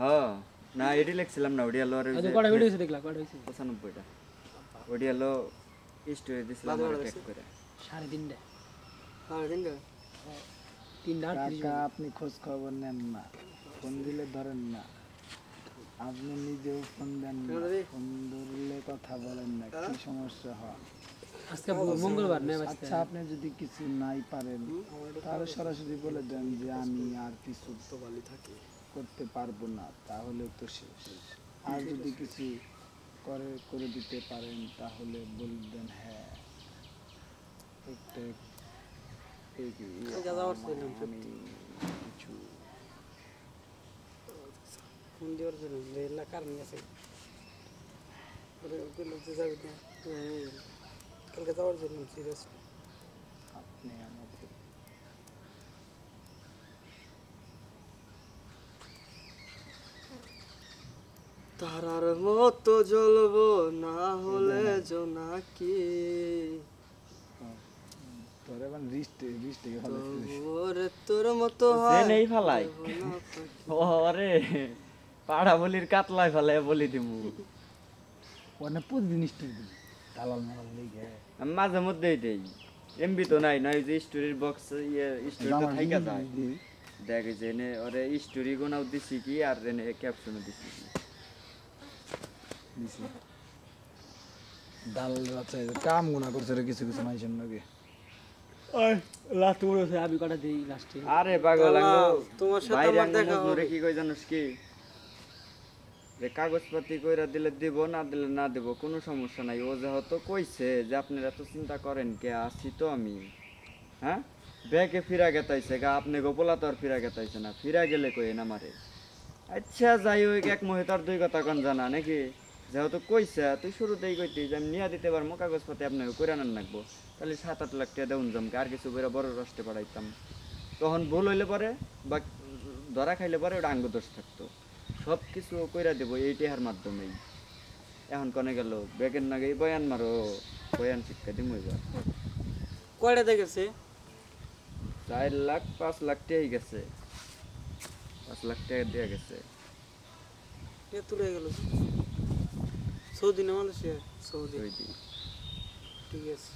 হ্যাঁ না এটি লিখছিলাম না ওটি হলো আর ওই আচ্ছা যে কটা ভিডিও হয়েছে দেখলা কটা হয়েছে পঁচানব্বইটা। ওটি হলো স্টোরি দিছিলাম ট্যাগ করে। সাড়ে তিনটে। হ্যাঁ তিনটা? তিনটা কাকা আপনি খোঁজ খবর নেন না। ফোন দিলে ধরেন না। আপনি নিজেও ফোন দেন না। ফোন ধরলে কথা বলেন না। কি সমস্যা হয়? আজকে মঙ্গলবার নেই আচ্ছা আপনি যদি কিছু নাই পারেন তাহলে সরাসরি বলে দেন যে আমি আর কিছু করতে পারব না তাহলে তো শেষ। আর যদি কিছু করে করে দিতে পারেন তাহলে বলবেন হ্যাঁ। একটা কিছু ফোন দেওয়ার জন্য এলাকার হ্যাঁ, কালকে যাওয়ার জন্য সিরিয়াস আপনি আমাকে তারার মতো জ্বলবো না হলে জোনাকি তোর মতো নেই ফালাই ওরে পাড়া বলির কাতলায় ফেলে বলি দিমু। স্টোরি দালাল মালাল মাঝে মধ্যেই দেই। এমবি তো নাই নয় যে স্টোরির বক্স ইয়ে থাইকা যায়। দেখ যে এনে ওরে স্টোরি গোনাও দিছি কি আর এনে ক্যাপশনও দিছি কি। বাচ্চা কাম করছে রে কিছু কিছু মানুষের নাকি যে দিলে দিলে সমস্যা নাই ও কইছে যে আপনারা এত চিন্তা করেন কে আসি তো আমি হ্যাঁ ব্যাগে ফিরা গেতাইছে গা আপনি গোপলা তো আর ফিরা গেতাইছে না ফিরা গেলে কই না মারে আচ্ছা যাই ওই এক মহিতার দুই কথা কন জানা, নাকি? যেহেতু কইছে তুই শুরুতেই কইতি যে আমি নিয়ে দিতে পারব কাগজপাতি আপনাকে করে আনান লাগবো। তাহলে সাত আট লাখ টাকা দেউন জমকে আর কিছু করে বড় রাষ্ট্রে পাঠাইতাম। তখন ভুল হইলে পরে বা ধরা খাইলে পরে ওটা আঙ্গ দোষ থাকতো। সব কিছু কইরা দেবো এই টেহার মাধ্যমেই। এখন কনে গেল ব্যাগের নাগে বয়ান মারো বয়ান শিক্ষা দিম এবার। কয়টা দেখেছে চার লাখ পাঁচ লাখ টাকাই গেছে। পাঁচ লাখ টাকা দিয়ে গেছে। তুলে গেল। সৌদি না মালয়েশিয়া? সৌদি। ঠিক আছে।